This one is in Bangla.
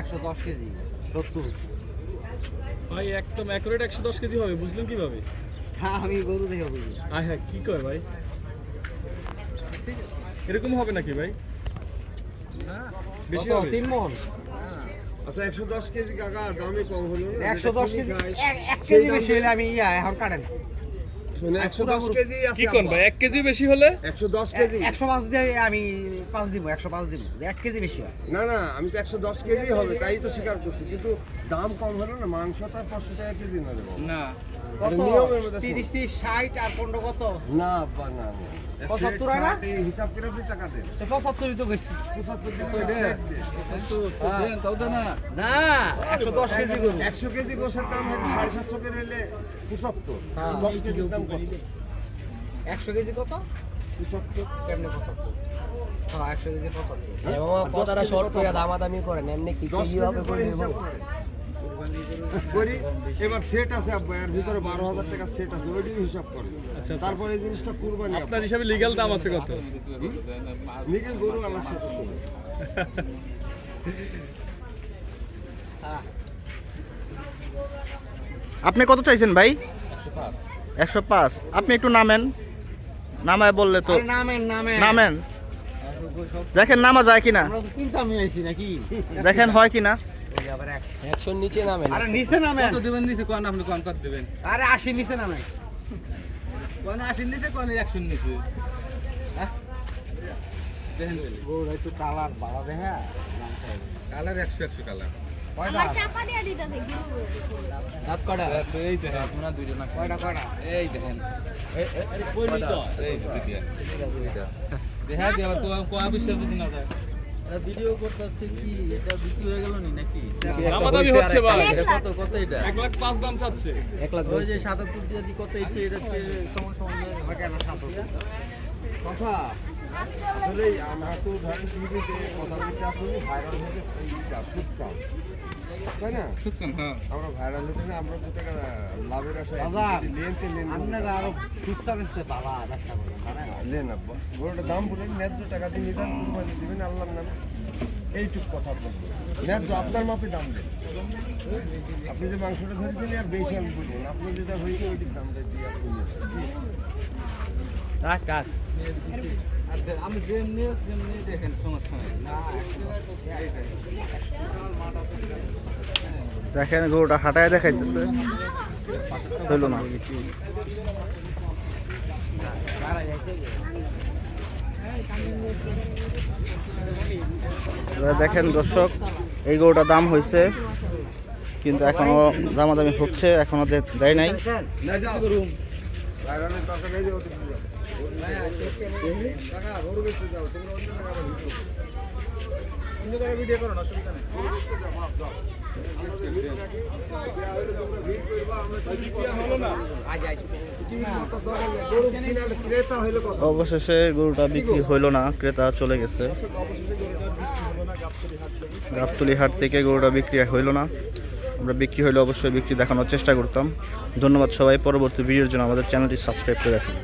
একশো দশ কেজি সত্তর। ভাই একদম অ্যাকুরেট একশো দশ কেজি হবে বুঝলেন কীভাবে? হ্যাঁ আমি গরু দেখে বুঝি। আয় হ্যাঁ কি কয় ভাই? এরকম হবে নাকি ভাই? বেশি? হবে? তিন মন আচ্ছা একশো দশ কেজি কাকা দামে কম হলো একশো দশ কেজি এক কেজি বেশি হলে আমি ইয়া এখন কাটেন। শুনে একশো দশ কেজি আছে কি কোন ভাই? এক কেজি বেশি হলে? একশো দশ কেজি। একশো পাঁচ দিয়ে আমি পাঁচ দিব একশো পাঁচ দিব। এক কেজি বেশি হয়। না না আমি তো একশো দশ কেজি হবে তাই তো স্বীকার করছি। কিন্তু দাম কম হলো না মাংস তার পাঁচশো টাকা কেজি না না। কত? নিয়মের মধ্যে তিরিশ তিরিশ ষাট আর পনেরো কত? না আব্বা না না। পঁচাত্তর হয় না? হিসাব করে আপনি টাকা দেন তো পঁচাত্তরই তো বেশি। পঁচাত্তর দিন না একশো দশ কেজি গরু। একশো কেজি গোসের দাম হলো সাড়ে সাতশো করে নিলে পঁচাত্তর। হ্যাঁ। দশ কেজির দাম কত? একশো কেজি কত? পঁচাত্তর। কেমনে পঁচাত্তর? হ্যাঁ একশো কেজি পঁচাত্তর। হ্যাঁ? মামা আর দশ কথাটা শর্ট করে দামাদামি করেন এমনি কি দশ কেজি কেজি হবে করে করে এবার সেট আছে আব্বা এর ভিতরে বারো হাজার টাকা সেট আছে ওইটাই হিসাব করে আচ্ছা, আচ্ছা। তারপরে এই জিনিসটা কুরবানি আপনার হিসাবে লিগ্যাল দাম আছে কত? নিকেল গরু আল্লাহর সাথে শুনে আপনি কত চাইছেন ভাই? একশো পাঁচ। আপনি একটু নামেন। নামায় বললে তো নামেন নামেন। নামেন। দেখেন নামা যায় কিনা। দেখেন হয় কিনা। ওই একশোর নিচে নামেন। আরে নিচে নামেন। দেবেন নিচে? কোন আপনি কোন কত দেবেন? আরে আশি নিচে নামেন। কোন নিচে কোন নিচে? দেখেন। গরু একটু কালার বাড়া দেখা কালার একশো একশো কালার। কয়টা? আমার চাপা দিয়ে দিতে হবে সাত কটা? এই দেখেন আপনারা দুইজন কয়টা কয়টা? এই দেখেন। এই দেখা দিয়ে আবার কোয়া কোয়া বিশ্বাস যদি না যায় ভিডিও করতেছে কি? এটা বিক্রি হয়ে গেল নি নাকি? দামাদামি হচ্ছে ভাই। এটা কত কত এটা? এক লাখ পাঁচ দাম চাচ্ছে। লাখ ওই যে সাতাত্তর দিয়ে কত ইচ্ছে এটা হচ্ছে সমান সমান হয় কেন সাতাত্তর কথা আসলে আমরা তো ধরেন টিভিতে কথা বলতে আসলে ভাইরাল এইটা ফুটসাল তাই না? শুনছেন হ্যাঁ। আমরা ভাইরাল হতে না আমরা দু টাকা লাভের আশায় লেনতে লেন আপনারা আরও ফুটসাল এসছে বাবা ব্যবসা করেন লেন আব্বা গরুটার দাম বলে ন্যায্য টাকা দিয়ে নিদান কুরবানি দিবেন আল্লাহর নামে এইটুক কথা বলব। ন্যায্য আপনার মাপে দাম দেন। আপনি যে মাংসটা ধরেছেন আর বেশি আমি বলব না। আপনার যেটা হয়েছে ওইটির দামটা দিয়ে আপনি নেবেন। দেখেন সমস্যা নেই। দেখেন গরুটা হাঁটায় দেখাইতেছে। হইল না। এবার দেখেন দর্শক এই গরুটার দাম হয়েছে কিন্তু এখনও দামাদামি হচ্ছে এখনও দেয় নাই। অবশেষে গরুটা বিক্রি হইল না, ক্রেতা চলে গেছে। গাবতলি হাট থেকে গরুটা বিক্রি হইল না। আমরা বিক্রি হইলে অবশ্যই বিক্রি দেখানোর চেষ্টা করতাম। ধন্যবাদ সবাই, পরবর্তী ভিডিওর জন্য আমাদের চ্যানেলটি সাবস্ক্রাইব করে রাখুন।